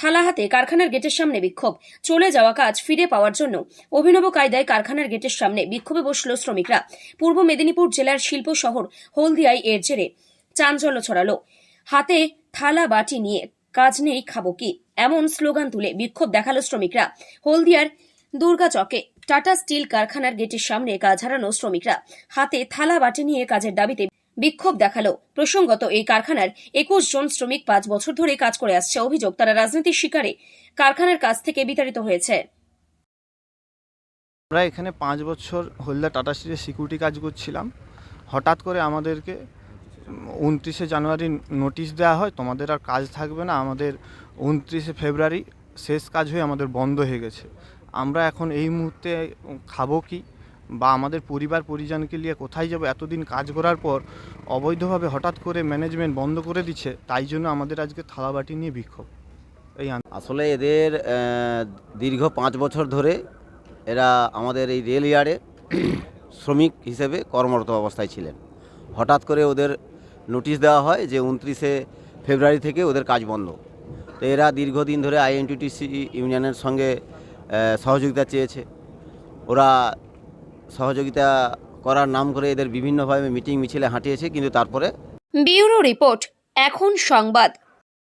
থালা হাতে কারখানার গেটের সামনে বিক্ষোভ। চলে যাওয়া কাজ ফিরে পাওয়ার জন্য অভিনব কায়দায় কারখানার গেটের সামনে বিক্ষোভে বসল শ্রমিকরা। পূর্ব মেদিনীপুর জেলার শিল্প শহর হলদিয়ায় এর জেরে চাঞ্চল্য ছড়ালো। হাতে থালা বাটি নিয়ে কাজ নেই খাব কি? এমন স্লোগান তুলে বিক্ষোভ দেখাল শ্রমিকরা। হলদিয়ার দুর্গা চকে টাটা স্টিল কারখানার গেটের সামনে কাজ হারানো শ্রমিকরা। হাতে থালা বাটি নিয়ে কাজের দাবিতে বিক্ষোভ দেখাল। প্রসঙ্গত, এই কারখানার একুশ জন শ্রমিক পাঁচ বছর ধরে কাজ করে আসছে অভিযোগ। তারা রাজনীতির শিকারে কারখানার কাছ থেকে বিতাড়িত হয়েছে। আমরা এখানে পাঁচ বছর হলদা টাটা স্টিলে সিকিউরিটি কাজ করছিলাম। হঠাৎ করে আমাদেরকে উনত্রিশে জানুয়ারি নোটিশ দেওয়া হয়, তোমাদের আর কাজ থাকবে না। আমাদের উনত্রিশে ফেব্রুয়ারি শেষ কাজ হয়ে আমাদের বন্ধ হয়ে গেছে। আমরা এখন এই মুহূর্তে খাব কি? বা আমাদের পরিবার পরিজনকে নিয়ে কোথায় যাব, এতদিন কাজ করার পর অবৈধভাবে হঠাৎ করে ম্যানেজমেন্ট বন্ধ করে দিচ্ছে, তাই জন্য আমাদের আজকে থালাবাটি নিয়ে বিক্ষোভ। এই আসলে এদের দীর্ঘ পাঁচ বছর ধরে এরা আমাদের এই রেল ইয়ার্ডে শ্রমিক হিসেবে কর্মরত অবস্থায় ছিলেন। হঠাৎ করে ওদের নোটিশ দেওয়া হয় যে উনত্রিশে ফেব্রুয়ারি থেকে ওদের কাজ বন্ধ। তো এরা দীর্ঘদিন ধরে আইএনটিটিসি ইউনিয়নের সঙ্গে সহযোগিতা চেয়েছে। ওরা সহযোগিতা করার নাম করে এদের বিভিন্নভাবে মিটিং মিছিলে হাঁটিয়েছে, কিন্তু তারপরে বিউরো রিপোর্ট, এখন সংবাদ।